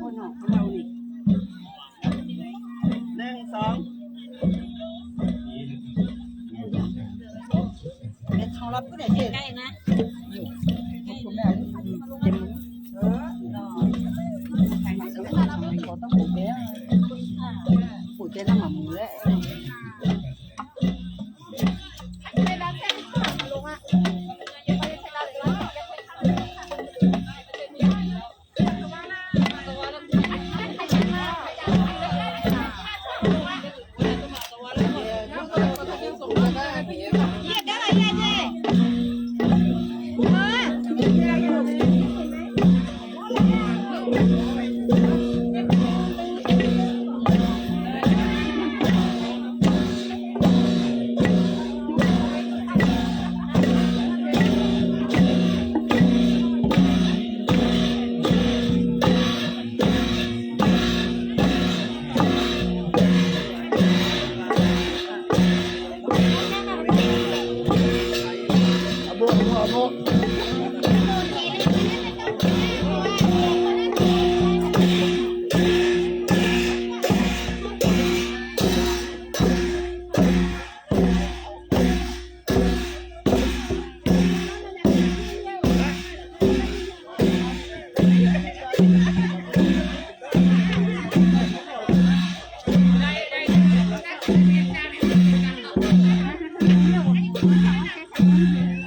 คนหอกของเรานี่หนึ่งสองเด็ดทองรับก็ได้เจ๊ใก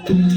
Mm-hmm.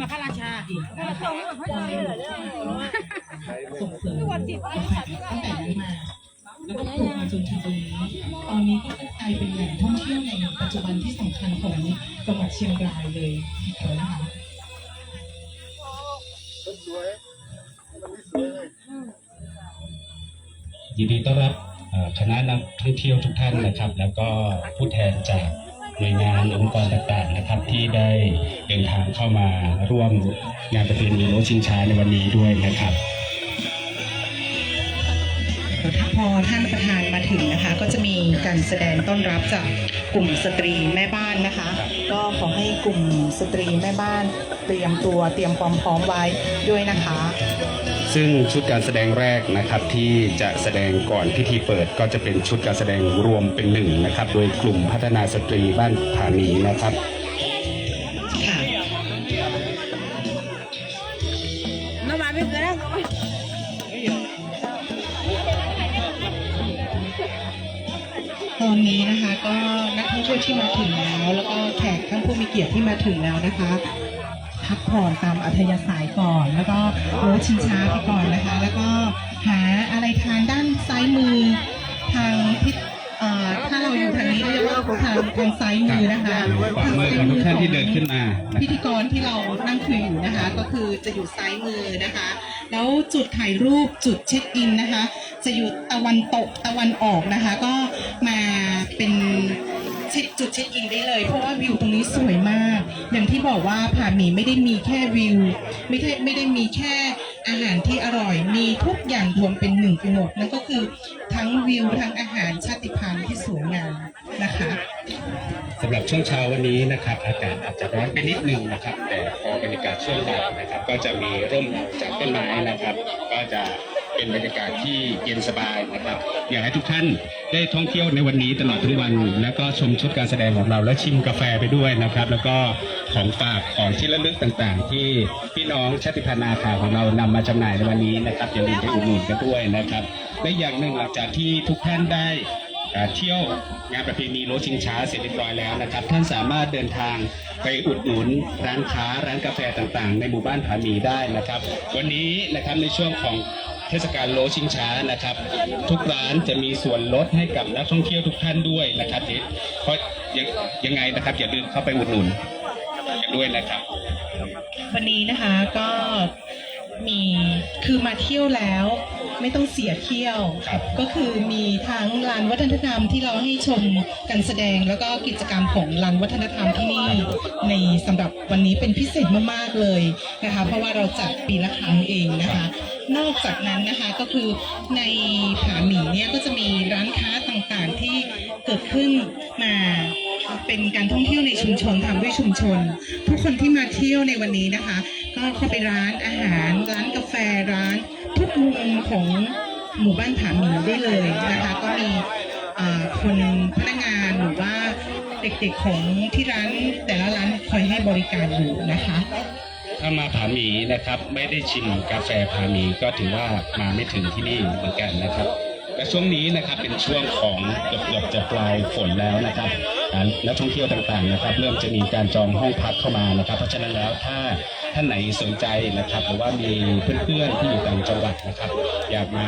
มาพระราชาพระราชาไม่มาพระราชาเลยเหรอทุกวันที่พระราชาที่ไหนแล้วก็ปลูกมาจนถึงตรงนี้ตอนนี้ก็กลายเป็นแหล่งท่องเที่ยวในปัจจุบันที่สำคัญของจังหวัดเชียงรายเลยทีเดียวนะคะสวยสวยยินดีต้อนรับคณะนักท่องเที่ยวทุกท่านนะครับ แล้วก็ผู้แทนจาก หน่วยงานองค์กรต่างๆนะครับ ที่ได้เดินทางเข้ามาร่วมงานประเพณีโลชิงช้าในวันนี้ด้วยนะครับพอท่านประธานมาถึงนะคะ ก็จะมีการแสดงต้อนรับจากกลุ่มสตรีแม่บ้านนะคะ ก็ขอให้กลุ่มสตรีแม่บ้านเตรียมตัวเตรียมความพร้อมไว้ด้วยนะคะ ซึ่งชุดการแสดงแรกนะครับที่จะแสดงก่อนพิธีเปิดก็จะเป็นชุดการแสดงรวมเป็นหนึ่งนะครับ โดยกลุ่มพัฒนาสตรีบ้านผาหมีนะครับค่ะน้ำมันไม่เกินแล้วตอนนี้นะคะก็นักท่องเที่ยวที่มาถึงแล้ว แล้วก็แขกท่านผู้มีเกียรติที่มาถึงแล้วนะคะ พักผ่อนตามอัธยาศัยก่อน แล้วก็โรถชิงช้าไปก่อนนะคะ แล้วก็หาอะไรทานด้านซ้ายมือทางทิศเอ่อถ้าเราอยู่ทางนี้ก็เรียกว่าทางทางซ้ายมือนะคะขวามือของทุกท่านที่เดินขึ้นมานะพิธีกรที่เรานั่งคุยอยู่นะคะ ก็คือจะอยู่ซ้ายมือนะคะ แล้วจุดถ่ายรูปจุดเช็คอินนะคะ จะอยู่ตะวันตกตะวันออกนะคะ ก็มาเป็นเช็คจุดเช็คอินได้เลย เพราะว่าวิวตรงนี้สวยมาก อย่างที่บอกว่าผาหมีไม่ได้มีแค่วิว ไม่ได้ไม่ได้มีแค่อาหารที่อร่อย มีทุกอย่างรวมเป็นหนึ่งไปหมดนั่นก็คือทั้งวิวทั้งอาหารชาติพันธุ์ที่สวยงามนะคะสำหรับช่วงเช้าวันนี้นะครับ อากาศอาจจะร้อนไปนิดนึงนะครับ แต่พอบรรยากาศช่วงบ่ายนะครับ ก็จะมีร่มจากต้นไม้นะครับ ก็จะ เป็นบรรยากาศที่เย็นสบายนะครับ อยากให้ทุกท่านได้ท่องเที่ยวในวันนี้ตลอดทั้งวัน แล้วก็ชมชุดการแสดงของเราและชิมกาแฟไปด้วยนะครับ แล้วก็ของฝากของที่ระลึกต่างๆ ที่พี่น้องชาติพันธุ์นาคาของเรานำมาจำหน่ายในวันนี้นะครับอย่าลืมไปอุดหนุนกันด้วยนะครับและอย่างหนึ่งหลังจากที่ทุกท่านได้เที่ยวงานประเพณีรถชิงช้าเสร็จเรียบร้อยแล้วนะครับ ท่านสามารถเดินทางไปอุดหนุนร้านค้าร้านกาแฟต่างๆ ในหมู่บ้านผาหมีได้นะครับ วันนี้นะครับในช่วงของ เทศกาลโลชิงช้านะครับ ทุกร้านจะมีส่วนลดให้กับนักท่องเที่ยวทุกท่านด้วยนะครับเพราะยังยังไงนะครับอย่าลืมเข้าไปอุดหนุนกันด้วยนะครับ วันนี้นะคะก็มีคือมาเที่ยวแล้ว ไม่ต้องเสียเที่ยวครับก็คือมีทั้งลานวัฒนธรรมที่เราให้ชมการแสดงแล้วก็กิจกรรมของลานวัฒนธรรมที่นี่ในสำหรับวันนี้เป็นพิเศษมากๆเลยนะคะ เพราะว่าเราจัดปีละครั้งเองนะคะ นอกจากนั้นนะคะก็คือในผาหมีเนี่ยก็จะมีร้านค้าต่างๆที่เกิดขึ้นมาเป็นการท่องเที่ยวในชุมชนทำด้วยชุมชน ทุกคนที่มาเที่ยวในวันนี้นะคะ ก็เข้าไปร้านอาหาร ร้านกาแฟร้าน ทุกมุมของหมู่บ้านผาหมีได้เลยนะคะ ก็มีคนพนักงานหรือว่าเด็กๆของที่ร้านแต่ละร้านคอยให้บริการอยู่นะคะ ถ้ามาผาหมีนะครับ ไม่ได้ชิมกาแฟผาหมีก็ถือว่ามาไม่ถึงที่นี่เหมือนกันนะครับและช่วงนี้นะครับเป็นช่วงของเกือบเกือบจะปลายฝนแล้วนะครับนักท่องเที่ยวต่างๆนะครับ เริ่มจะมีการจองห้องพักเข้ามานะครับ เพราะฉะนั้นแล้วถ้า ท่านไหนสนใจนะครับหรือว่ามีเพื่อนๆที่อยู่ต่างจังหวัดนะครับ อยากมา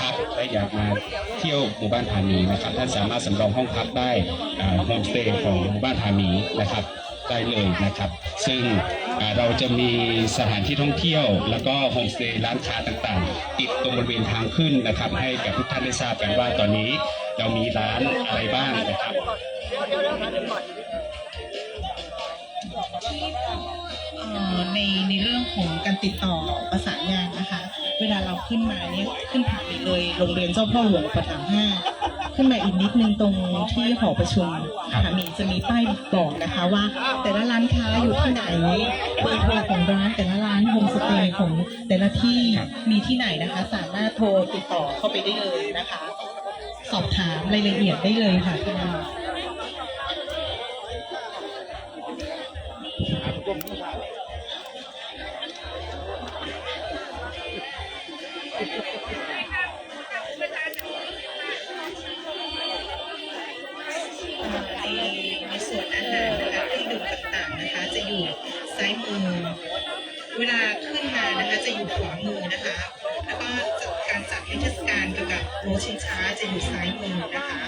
พักและอยากมาเที่ยวหมู่บ้านผาหมีนะครับท่านสามารถสำรองห้องพักได้โฮมสเตย์ของหมู่บ้านผาหมีนะครับได้เลยนะครับ ซึ่งเราจะมีสถานที่ท่องเที่ยว แล้วก็โฮมสเตย์ร้านค้าต่างๆ ติดตรงบริเวณทางขึ้นนะครับ ให้กับทุกท่านได้ทราบกันว่าตอนนี้เรามีร้านอะไรบ้างนะครับ ในในเรื่องของการติดต่อประสานงานนะคะ เวลาเราขึ้นมาเนี่ยขึ้นผ่านไปเลยโรงเรียนเจ้าพ่อหลวงประถมห้าขึ้นมาอีกนิดนึงตรงที่หอประชุมครับค่ะมีจะมีป้ายบอกนะคะว่า แต่ละร้านค้าอยู่ที่ไหนเบอร์โทรของร้านแต่ละร้านโฮมสเตย์ของแต่ละที่มีที่ไหนนะคะ สามารถโทรติดต่อเข้าไปได้เลยนะคะ สอบถามรายละเอียดได้เลยค่ะที่นี่ใน เวลาขึ้นมานะคะจะอยู่ขวามือนะคะ แล้วก็จัดการจัดนิทรรศการเกี่ยวกับโรชิงช้าจะอยู่ซ้ายมือนะคะ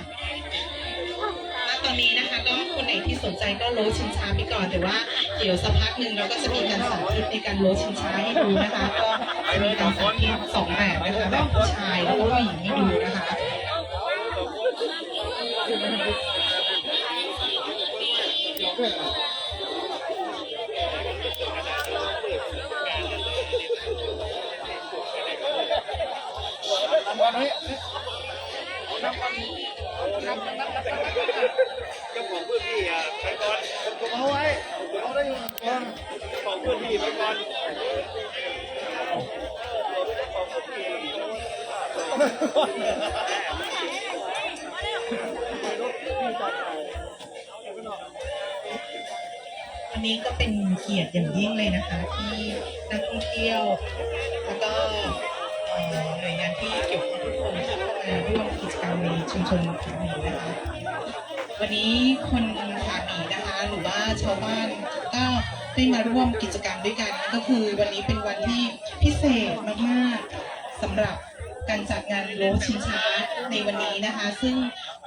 และตอนนี้นะคะก็คนไหนที่สนใจก็โรชิงช้าไปก่อน แต่ว่าเดี๋ยวสักพักหนึ่งเราก็จะมีการสาธิตในการโรชิงช้าให้ดูนะคะ ก็จะมีการสาธิตสองแบบนะคะแบบผู้ชายแล้วก็ผู้หญิงให้ดูนะคะ เจ้าของพื้นที่อะไปก่อนผมเอาไว้ผมเอาได้ก่อนของพื้นที่ไปก่อนวันนี้ก็เป็นเกียรติอย่างยิ่งเลยนะคะ ที่นักท่องเที่ยว แล้วก็ หน่วยงานที่เกี่ยวข้องทุกคนที่เข้ามาร่วมกิจกรรมในชุมชนผาหมีนะคะ วันนี้คนผาหมีนะคะหรือว่าชาวบ้านก็ได้มาร่วมกิจกรรมด้วยกันก็คือวันนี้เป็นวันที่พิเศษมากๆสำหรับการจัดงานโรชิงช้าในวันนี้นะคะ ซึ่ง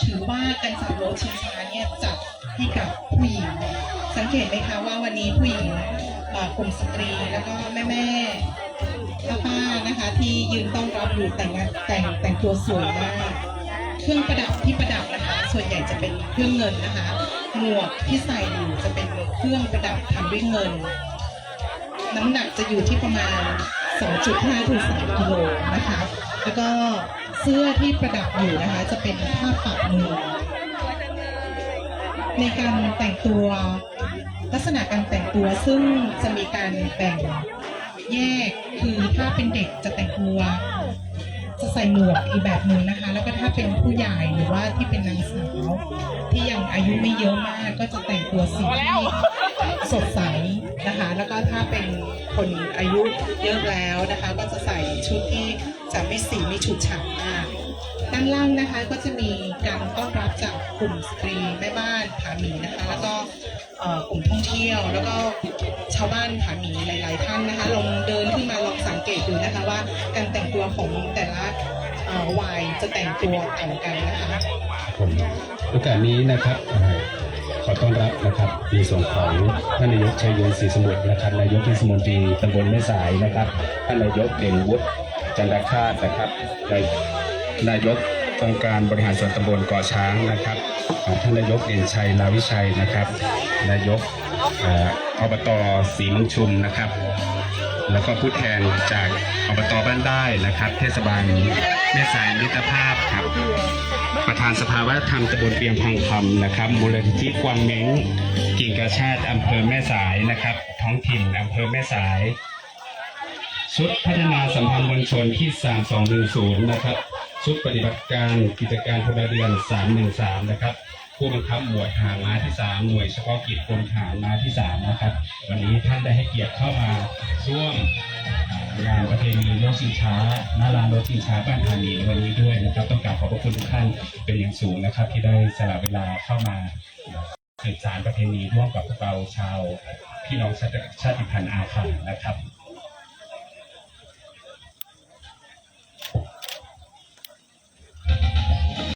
ถือว่าการจัดโรชิงช้าเนี่ยจัดให้กับผู้หญิง สังเกตไหมคะว่าวันนี้ผู้หญิงกลุ่มสตรีแล้วก็แม่แม่ ๆป้านะคะ ที่ยืนต้อนรับอยู่แต่งแต่งแต่งตัวสวยมาก เครื่องประดับที่ประดับนะคะ ส่วนใหญ่จะเป็นเครื่องเงินนะคะ หมวกที่ใส่อยู่จะเป็นเครื่องประดับทำด้วยเงิน น้ำหนักจะอยู่ที่ประมาณ 2.5ถึง3กิโลนะคะ แล้วก็เสื้อที่ประดับอยู่นะคะ จะเป็นผ้าปักมือในการแต่งตัวลักษณะการแต่งตัวซึ่งจะมีการแบ่ง แยกคือถ้าเป็นเด็กจะแต่งตัว จะใส่หมวกอีกแบบหนึ่งนะคะ แล้วก็ถ้าเป็นผู้ใหญ่หรือว่าที่เป็นนางสาว ที่ยังอายุไม่เยอะมากก็จะแต่งตัวสีสดใสนะคะ แล้วก็ถ้าเป็นคนอายุเยอะแล้วนะคะ ก็จะใส่ชุดที่จะไม่สีไม่ฉูดฉาดมากด้านล่างนะคะก็จะมีการต้อนรับจากกลุ่มสตรีแม่บ้านผาหมีนะคะ แล้วก็ กลุ่มท่องเที่ยว แล้วก็ชาวบ้านผาหมีหลาย ๆ ท่านนะคะลองเดินขึ้นมาลองสังเกตดูนะคะว่า การแต่งตัวของแต่ละวัยจะแต่งตัวต่างกันนะคะผมโอกาสนี้นะครับขอต้อนรับนะครับในส่วนของท่านนายกชัยยนต์ศรีสมุทรนะครับนายกเทศมนตรีตำบลแม่สายนะครับท่านนายกเด่นวุฒิจันทคาตนะครับนายนายกองค์การบริหารส่วนตำบลก่อช้างนะครับท่านนายกเด่นชัยลาวิชัยนะครับ นายกอออบตศรีเมังชุมนะครับ แล้วก็ผู้แทนจากอบตบ้านได้นะครับ เทศบาลแม่สายมิตรภาพครับ ประธานสภาวัฒนธรรมตำบลเปียงพังคำนะครับ มูลนิธิกวางเม้งกิ่งกาชาติอำเภอแม่สายนะครับ ท้องถิ่นอำเภอแม่สาย ชุดพัฒนาสัมพันธ์มวลชนที่ 3210 นะครับ ชุดปฏิบัติการกิจการพลเรือน 313 นะครับ ผู้บังคับหมวดทหารม้าที่3หน่วยเฉพาะกิจกรมทหารม้าที่3นะครับ วันนี้ท่านได้ให้เกียรติเข้ามาร่วมงานประเพณีโลกชิงช้าหน้าลานโลกชิงช้าบ้านธานีวันนี้ด้วยนะครับ ต้องกราบขอบพระคุณทุกท่านเป็นอย่างสูงนะครับ ที่ได้สละเวลาเข้ามาสืบสารประเพณีร่วมกับพวกเราชาวพี่น้องชาติชาติพันธุ์อาคันนะครับ